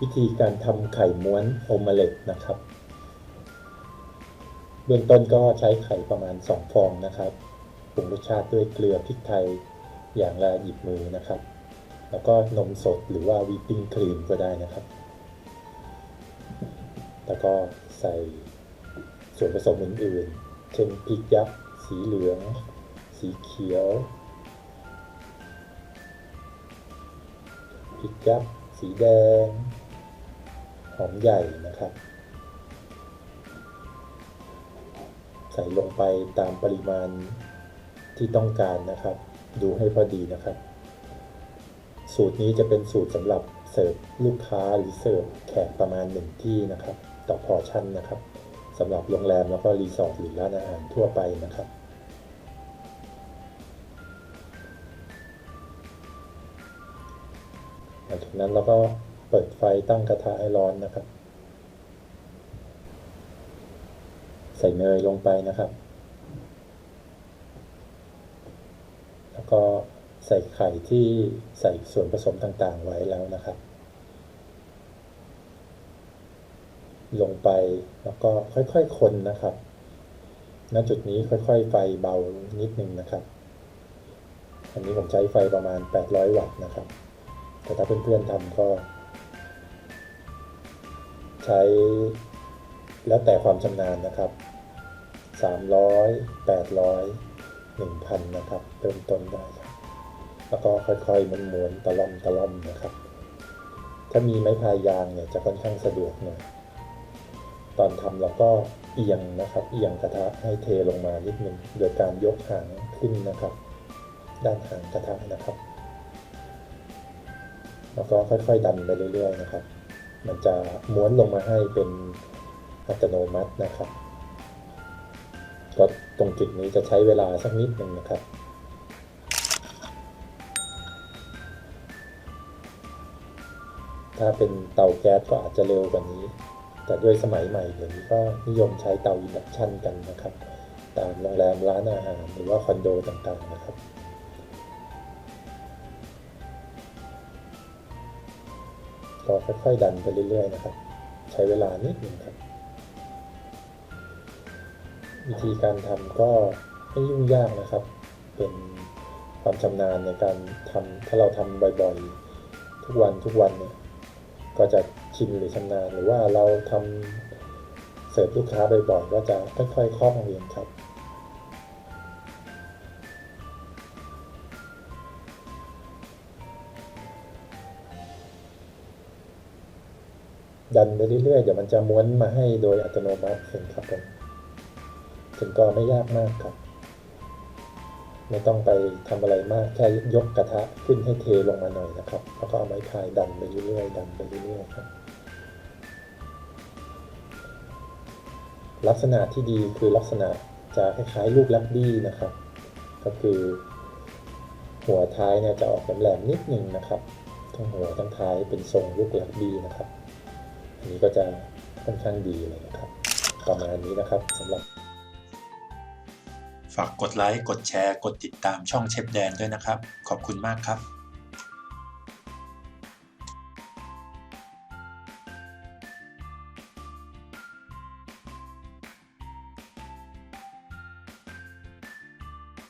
วิธีการทำไข่ม้วนโอมเล็ตนะครับ เบื้องต้นก็ใช้ไข่ประมาณ 2 ฟองนะครับปรุงรสชาติด้วยเกลือพริกไทยอย่างละหยิบมือนะครับ แล้วก็นมสดหรือว่าวิปปิ้งครีมก็ได้นะครับ แล้วก็ใส่ส่วนผสมอื่นๆ เช่นพริกยักษ์สีเหลือง สีเขียวพริกยักษ์สีแดง อมใหญ่นะครับ ใส่ลงไปตามปริมาณที่ต้องการนะครับ ดูให้พอดีนะครับ สูตรนี้จะเป็นสูตรสำหรับเสิร์ฟลูกค้าหรือเสิร์ฟแขกประมาณหนึ่งที่นะครับ ต่อพอชั่นนะครับสำหรับโรงแรมแล้วก็รีสอร์ทหรือร้านอาหารทั่วไปนะครับ หลังจากนั้นเราก็ เปิดไฟตั้งกระทะให้ร้อนนะครับ ใส่เนยลงไปนะครับ แล้วก็ใส่ไข่ที่ใส่ส่วนผสมต่างๆไว้แล้วนะครับ ลงไปแล้วก็ค่อยๆคนนะครับ ณ จุดนี้ค่อยๆ ไฟเบานิดนึงนะครับ อันนี้ผมใช้ไฟประมาณ 800 วัตต์นะครับ แต่ถ้าเพื่อนๆทำก็ ใช้ แล้วแต่ความชำนาญนะครับ 300 800 1,000 นะครับ เริ่มต้นได้ครับแล้วก็ค่อยๆมันหม้วนตะล่อมตะล่อมนะครับ ถ้ามีไม้พายยางเนี่ยจะค่อนข้างสะดวกหน่อยตอนทำเราก็เอียงนะครับ เอียงกระทะให้เทลงมานิดนึงโดยการยกหางขึ้นนะครับ ด้านหางกระทะนะครับ แล้วก็ค่อยๆดันไปเรื่อยๆนะครับ มันจะม้วนลงมาให้เป็นอัตโนมัตินะครับก็ตรงจุดนี้จะใช้เวลาสักนิดหนึ่งนะครับ ถ้าเป็นเตาแก๊สก็อาจจะเร็วกว่านี้ แต่ด้วยสมัยใหม่เดี๋ยวนี้ก็นิยมใช้เตาอินดักชันกันนะครับ ตามโรงแรมร้านอาหารหรือว่าคอนโดต่างๆนะครับ ก็ค่อยๆดันไปเรื่อยๆนะครับ ใช้เวลานิดหนึ่งครับ วิธีการทำก็ไม่ยุ่งยากนะครับ เป็นความชำนาญในการทำถ้าเราทำบ่อยๆ ทุกวันทุกวันเนี่ยก็จะชินหรือชำนาญหรือว่าเราทำเสิร์ฟลูกค้าบ่อยๆก็จะค่อยๆคล่องเองครับ ดันไปเรื่อยๆ เดี๋ยวมันจะม้วนมาให้โดยอัตโนมัติเองครับผมถึงก็ไม่ยากมากครับ ไม่ต้องไปทำอะไรมาก แค่ยกกระทะขึ้นให้เทลงมาหน่อยนะครับ แล้วก็เอาไม้พายดันไปเรื่อยๆ ดันไปเรื่อยๆครับ ลักษณะที่ดีคือลักษณะจะคล้ายๆลูกลักบี้นะครับ ก็คือหัวท้ายเนี่ยจะออกแหลมๆนิดนึงนะครับ ทั้งหัวทั้งท้ายเป็นทรงลูกลักบี้นะครับ อันนี้ก็จะค่อนข้างดีเลยนะครับประมาณนี้นะครับสำหรับ ฝากกดไลค์ กดแชร์ กดติดตามช่องเชฟแดนด้วยนะครับ ขอบคุณมากครับ